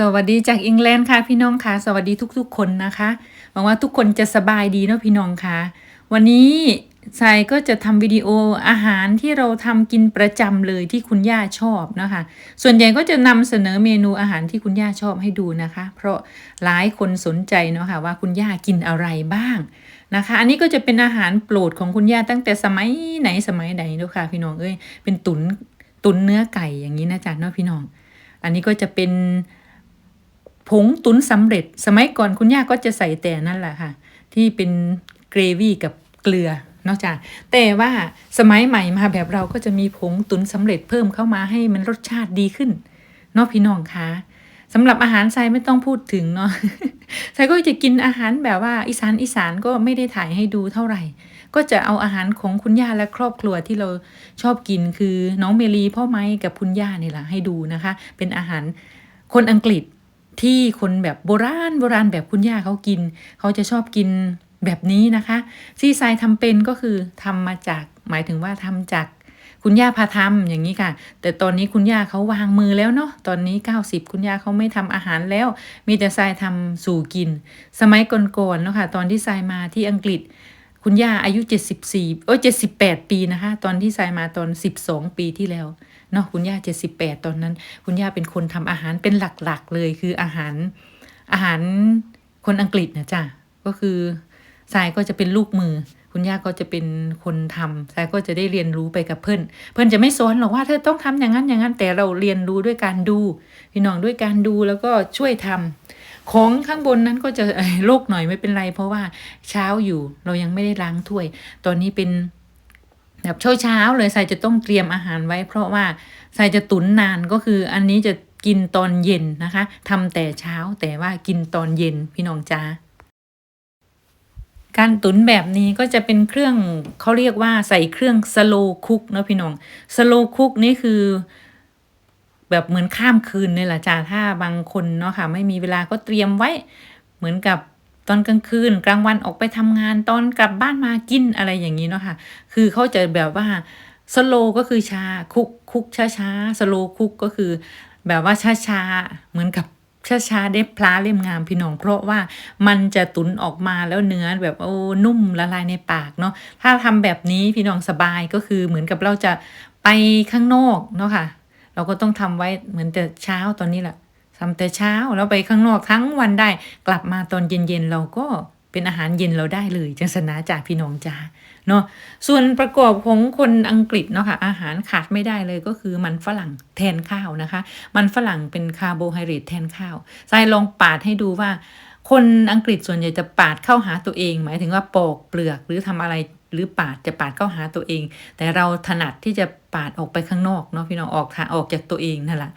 สวัสดีจากอังกฤษค่ะพี่น้องค่ะ สวัสดีทุกๆ คนนะคะหวังว่าทุกคนจะสบายดีเนาะพี่น้องค่ะ วันนี้ทรายก็จะทำวิดีโออาหารที่เราทำกินประจำเลยที่คุณย่าชอบนะคะ ส่วนใหญ่ก็จะนำเสนอเมนูอาหารที่คุณย่าชอบให้ดูนะคะ เพราะหลายคนสนใจเนาะค่ะว่าคุณย่ากินอะไรบ้างนะคะ อันนี้ก็จะเป็นอาหารโปรดของคุณย่าตั้งแต่สมัยไหนสมัยใดเนาะค่ะพี่น้องเอ้ยเป็นตุนตุนเนื้อไก่อย่างนี้นะจ๊ะเนาะพี่น้อง อันนี้ก็จะเป็น ผงตุนสำเร็จ สมัยก่อนคุณย่าก็จะใส่แต่นั่นแหละค่ะ ที่เป็นเกรวี่กับเกลือนอกจากแต่ว่าสมัยใหม่มาแบบเราก็จะมีผงตุนสำเร็จเพิ่มเข้ามาให้มันรสชาติดีขึ้นเนาะพี่น้องคะสำหรับอาหารทยไม่ต้องพูดถึงเนาะทยก็จะกินอาหารแบบว่าอีสานอีสานก็ไม่ได้ถ่ายให้ดูเท่าไหร่ ก็จะเอาอาหารของคุณย่าและครอบครัวที่เราชอบกินคือน้องเมลีพ่อไม้กับคุณย่านี่แหละให้ดูนะคะ เป็นอาหารคนอังกฤษ ที่คนแบบโบราณโบราณแบบคุณย่าเขากิน เขาจะชอบกินแบบนี้นะคะซีไซทำเป็นก็คือทำมาจากหมายถึงว่าทำจากคุณย่าพาทำอย่างนี้ค่ะ แต่ตอนนี้คุณย่าเขาวางมือแล้วเนาะตอนนี้ 90 คุณย่าเขาไม่ทำอาหารแล้ว มีแต่ทรายทำสู่กิน สมัยก่อนๆเนาะค่ะตอนที่ทรายมาที่อังกฤษ คุณย่าอายุ 74โอ้ย78 ปีนะคะ ตอนที่ทรายมาตอน 12 ปีที่แล้วเนาะคุณย่าเจ็ดสิบแปดตอนนั้น คุณย่าเป็นคนทำอาหารเป็นหลักๆเลยคืออาหารอาหารคนอังกฤษนะจ้ะก็คือทรายก็จะเป็นลูกมือ คุณย่าก็จะเป็นคนทำทรายก็จะได้เรียนรู้ไปกับเพื่อนเพื่อนจะไม่สอนหรอกว่าเธอต้องทำอย่างนั้นอย่างนั้นแต่เราเรียนรู้ด้วยการดู พี่น้องด้วยการดูแล้วก็ช่วยทำ ของข้างบนนั้นก็จะโลกหน่อยไม่เป็นไร เพราะว่าเช้าอยู่เรายังไม่ได้ล้างถ้วย ตอนนี้เป็นแบบเช้าเช้าเลยใส่จะต้องเตรียมอาหารไว้ เพราะว่าใส่จะตุนนานก็คืออันนี้จะกินตอนเย็นนะคะทำแต่เช้าแต่ว่ากินตอนเย็นพี่น้องจ้าการตุนแบบนี้ก็จะเป็นเครื่องเขาเรียกว่าใส่เครื่องสโลคุกเนาะพี่น้องสโลคุกนี่คือ แบบเหมือนข้ามคืนเลยล่ะจ้าถ้าบางคนเนาะค่ะ ไม่มีเวลาก็เตรียมไว้เหมือนกับตอนกลางคืนกลางวันออกไปทำงานตอนกลับบ้านมากินอะไรอย่างนี้เนาะค่ะ คือเขาจะแบบว่าสโลก็คือชาคุกคุกช้าช้าสโลคุกก็คือแบบว่าช้าช้าเหมือนกับช้าช้าๆได้พลาเล่มงามพี่น้องเพราะว่ามันจะตุนออกมาแล้วเนื้อแบบโอ้นุ่มละลายในปากเนาะถ้าทำแบบนี้พี่น้องสบายก็คือเหมือนกับเราจะไปข้างนอกเนาะค่ะ เราก็ต้องทำไว้เหมือนแต่เช้าตอนนี้แหละทำแต่เช้าแล้วไปข้างนอกทั้งวันได้ กลับมาตอนเย็นๆเราก็เป็นอาหารเย็นเราได้เลยจังสนะจากพี่น้องจ้าเนาะส่วนประกอบของคนอังกฤษเนาะค่ะอาหารขาดไม่ได้เลยก็คือมันฝรั่งแทนข้าวนะคะ มันฝรั่งเป็นคาร์โบไฮเดรตแทนข้าวทรายลองปาดให้ดูว่า คนอังกฤษส่วนใหญ่จะปาดเข้าหาตัวเอง หมายถึงว่าปอกเปลือกหรือทำอะไร หรือปาดจะปาดเข้าหาตัวเอง แต่เราถนัดที่จะปาดออกไปข้างนอกเนาะพี่น้องออกทางออกจากตัวเองนั่นแหละ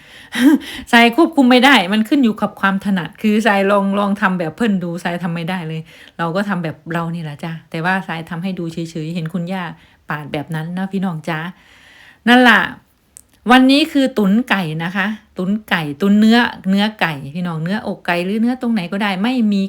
ทรายควบคุมไม่ได้ มันขึ้นอยู่กับความถนัด คือทรายลองลองทำแบบเพิ่อนดูทรายทำไม่ได้เลย เราก็ทำแบบเรานี่แหละจ้าแต่ว่าทรายทำให้ดูเฉยๆเห็นคุณย่าปาดแบบนั้นนะพี่น้องจ้านั่นแหละวันนี้คือตุนไก่นะคะ ตุนไก่ ตุนเนื้อเนื้อไก่พี่น้องเนื้ออกไก่หรือเนื้อตรงไหนก็ได้ ไม่มี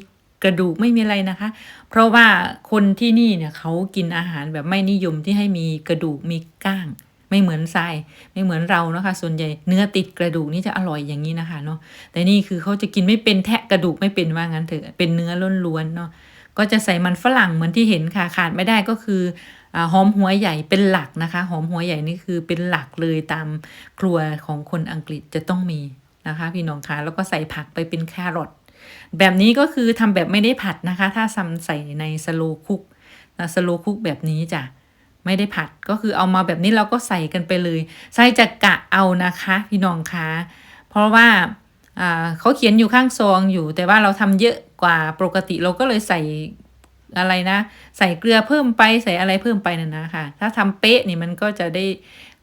กระดูกไม่มีอะไรนะคะ เพราะว่าคนที่นี่เนี่ยเขากินอาหารแบบไม่นิยมที่ให้มีกระดูกมีก้าง ไม่เหมือนทรายไม่เหมือนเราเนาะคะ ส่วนใหญ่เนื้อติดกระดูกนี่จะอร่อยอย่างนี้นะคะเนาะแต่นี่คือเขาจะกินไม่เป็นแทะกระดูกไม่เป็นว่างั้นเถอะเป็นเนื้อล้วนๆเนาะก็จะใส่มันฝรั่งเหมือนที่เห็นค่ะขาดไม่ได้ก็คืออหอมหัวใหญ่เป็นหลักนะคะ หอมหัวใหญ่นี่คือเป็นหลักเลยตามครัวของคนอังกฤษจะต้องมีนะคะ พี่น้องคะแล้วก็ใส่ผักไปเป็นแครอท แบบนี้ก็คือทำแบบไม่ได้ผัดนะคะ ถ้าทำใส่ในสโลคุกสโลคุกแบบนี้จ้ะไม่ได้ผัดก็คือเอามาแบบนี้เราก็ใส่กันไปเลย ใส่จะกะเอานะคะ พี่น้องคะเพราะว่าอ่าเขาเขียนอยู่ข้างซองอยู่ แต่ว่าเราทำเยอะกว่าปกติเราก็เลยใส่อะไรนะ ใส่เกลือเพิ่มไปใส่อะไรเพิ่มไปน่ะนะคะถ้าทำเป๊ะนี่มันก็จะได้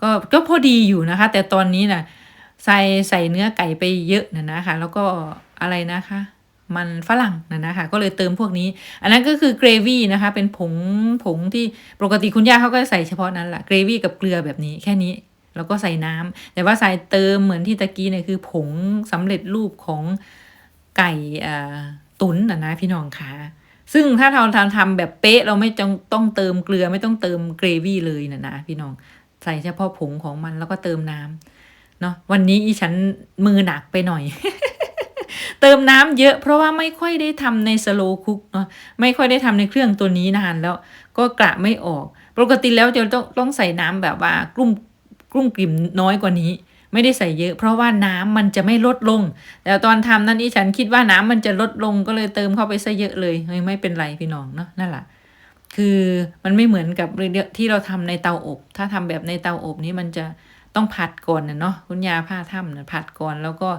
ก็ก็พอดีอยู่นะคะ แต่ตอนนี้น่ะ ใส่ใส่เนื้อไก่ไปเยอะนะนะคะ แล้วก็อะไรนะคะ มันฝรั่งนะนะคะ ก็เลยเติมพวกนี้ อันนั้นก็คือเกรวี่นะคะ เป็นผงผงที่ปกติคุณย่าเขาก็ใส่เฉพาะนั้นแหละเกรวี่กับเกลือแบบนี้แค่นี้แล้วก็ใส่น้ำแต่ว่าใส่เติมเหมือนที่ตะกี้เนี่ยคือผงสำเร็จรูปของไก่ตุ๋นนะนะพี่น้องคะซึ่งถ้าเราทำทำแบบเป๊ะเราไม่จงต้องเติมเกลือไม่ต้องเติมเกรวี่เลยนะนะพี่น้องใส่เฉพาะผงของมันแล้วก็เติมน้ำ เนาะวันนี้อีฉันมือหนักไปหน่อย เติมน้ำเยอะเพราะว่าไม่ค่อยได้ทำในสโลคุกเนาะไม่ค่อยได้ทำในเครื่องตัวนี้นานแล้ว ก็กระไม่ออก ปกติแล้วจะต้องต้องใส่น้ำแบบว่ากลุ่มกลุ่มกลิ่มน้อยกว่านี้ไม่ได้ใส่เยอะเพราะว่าน้ำมันจะไม่ลดลง แต่ตอนทำนั้นอีฉันคิดว่าน้ำมันจะลดลงก็เลยเติมเข้าไปซะเยอะเลยเฮ้ยไม่เป็นไรพี่น้องเนาะนั่นแหละคือมันไม่เหมือนกับที่เราทำในเตาอบ ถ้าทำแบบในเตาอบนี้มันจะ ต้องผัดก่อนนะเนาะคุณยาผ้าถ้ำนะผัดก่อนแล้วก็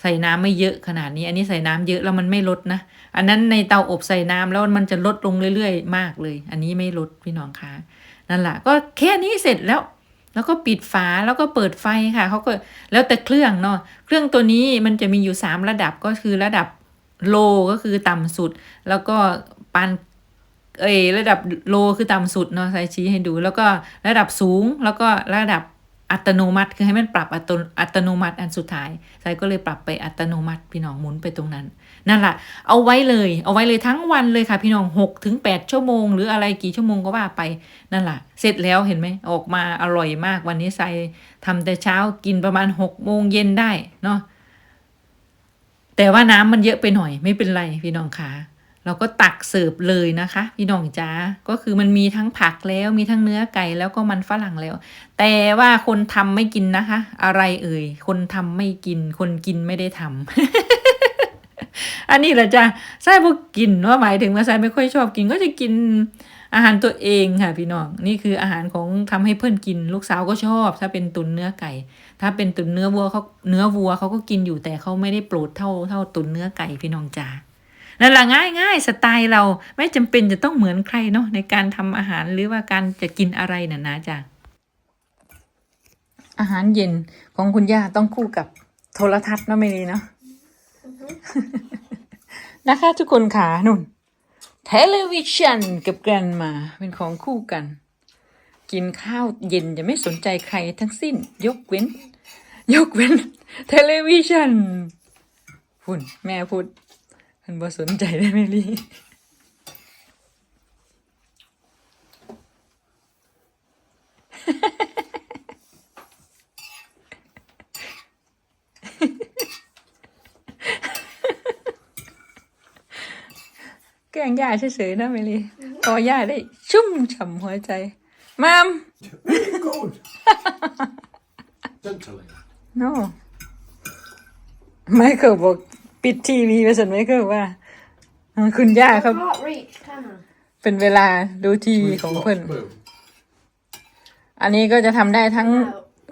ใส่น้ำไม่เยอะขนาดนี้ อันนี้ใส่น้ำเยอะแล้วมันไม่ลดนะ อันนั้นในเตาอบใส่น้ำแล้วมันจะลดลงเรื่อยๆ มากเลย อันนี้ไม่ลดพี่น้องคะนั่นแหละก็แค่นี้เสร็จแล้ว แล้วก็ปิดฝาแล้วก็เปิดไฟค่ะเขาก็แล้วแต่เครื่องเนาะเครื่องตัวนี้มันจะมีอยู่สามระดับก็คือระดับโลก็คือต่ำสุด แล้วก็ปานเอระดับโลคือต่ำสุดเนาะใส่ชี้ให้ดู แล้วก็ระดับสูงแล้วก็ระดับ อัตโนมัติคือให้มันปรับอัตโนอัตโนมัติอันสุดท้ายใส่ก็เลยปรับไปอัตโนมัติพี่น้องหมุนไปตรงนั้น นั่นแหละเอาไว้เลย เอาไว้เลยทั้งวันเลยค่ะ พี่น้องหกถึงแปดชั่วโมง หรืออะไรกี่ชั่วโมงก็ว่าไปนั่นแหละเสร็จแล้วเห็นไหมออกมาอร่อยมากวันนี้ใส่ทำแต่เช้ากินประมาณหกโมงเย็นได้เนาะแต่ว่าน้ำมันเยอะไปหน่อยไม่เป็นไรพี่น้องคะ เราก็ตักเสิร์ฟเลยนะคะ พี่น้องจ้าก็คือมันมีทั้งผักแล้วมีทั้งเนื้อไก่แล้วก็มันฝรั่งแล้ว แต่ว่าคนทำไม่กินนะคะ อะไรเอ่ย คนทำไม่กิน คนกินไม่ได้ทำอันนี้แหละจ้ะไส้พวกกินว่าหมายถึงว่าไส้ไม่ค่อยชอบกินก็จะกินอาหารตัวเองค่ะพี่น้องนี่คืออาหารของทำให้เพื่อนกินลูกสาวก็ชอบ ถ้าเป็นตุนเนื้อไก่ ถ้าเป็นตุนเนื้อวัวเขาเนื้อวัวเขาก็กินอยู่แต่เขาไม่ได้โปรดเท่าเท่าตุนเนื้อไก่พี่น้องจ้า นั่นแหละง่ายง่ายสไตล์เราไม่จำเป็นจะต้องเหมือนใครเนาะในการทำอาหารหรือว่าการจะกินอะไรน่ะนะจ้ะอาหารเย็นของคุณย่าต้องคู่กับโทรทัศน์เนาะไม่ดีเนาะนะคะทุกคนขานุ่นเทเลวิชันกับแกรนมาเป็นของคู่กัน กินข้าวเย็นจะไม่สนใจใครทั้งสิ้น ยกเว้น ยกเว้นเทเลวิชันพุ่นแม่พูด มันบ่สนใจได้ไหมลี่แกล้งย่าเฉยๆนะเมลี่พอย่าได้ชุ่มฉ่ำหัวใจมาม Really good. Don't tell him. no ไมเคิลบอก ปิดทีวีไปสันไมเคิลว่าเออคุณย่า I เขา can't reach, can I? เป็นเวลาดูทีวีของเพิ่น Boom. อันนี้ก็จะทำได้ทั้ง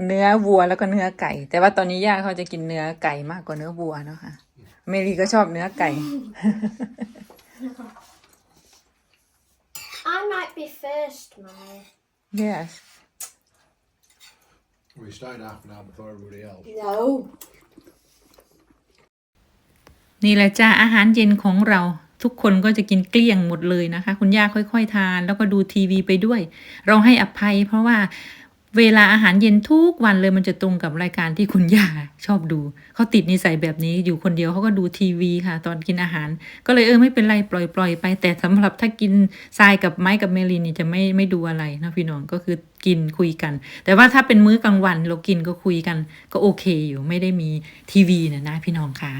เนื้อวัวแล้วก็เนื้อไก่ แต่ว่าตอนนี้ย่าเขาจะกินเนื้อไก่มากกว่าเนื้อวัวเนาะค่ะเมลีก็ชอบเนื้อไก่ I might be first, Mummy. yes We stayed half an hour before everybody else. No. นี่แหละจ้าอาหารเย็นของเราทุกคนก็จะกินเกลี้ยงหมดเลยนะคะ คุณย่าค่อย ๆ ทาน แล้วก็ดูทีวีไปด้วย เราให้อภัย เพราะว่าเวลาอาหารเย็นทุกวันเลยมันจะตรงกับรายการที่คุณย่าชอบดูเขาติดนิสัยแบบนี้อยู่คนเดียวเขาก็ดูทีวีค่ะ ตอนกินอาหาร ก็เลยเออไม่เป็นไรปล่อยปล่อยไป แต่สำหรับถ้ากินทรายกับไม้กับเมลินนี่จะไม่ไม่ดูอะไรนะพี่น้องก็คือกินคุยกัน แต่ว่าถ้าเป็นมื้อกลางวันเรากินก็คุยกัน ก็โอเคอยู่ไม่ได้มีทีวีนะนะพี่น้องคะ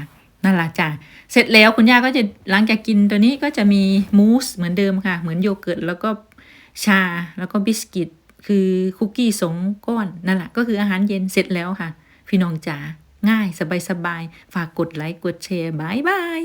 นั่นแหละจ้ะเสร็จแล้วคุณย่าก็จะหลังจากกินตัวนี้ก็จะมีมูสเหมือนเดิมค่ะ เหมือนโยเกิร์ตแล้วก็ชาแล้วก็บิสกิต คือคุกกี้สงก้อนนั่นแหละก็คืออาหารเย็นเสร็จแล้วค่ะ พี่น้องจ๋าง่ายสบายๆ ฝากกดไลค์กดแชร์บายบาย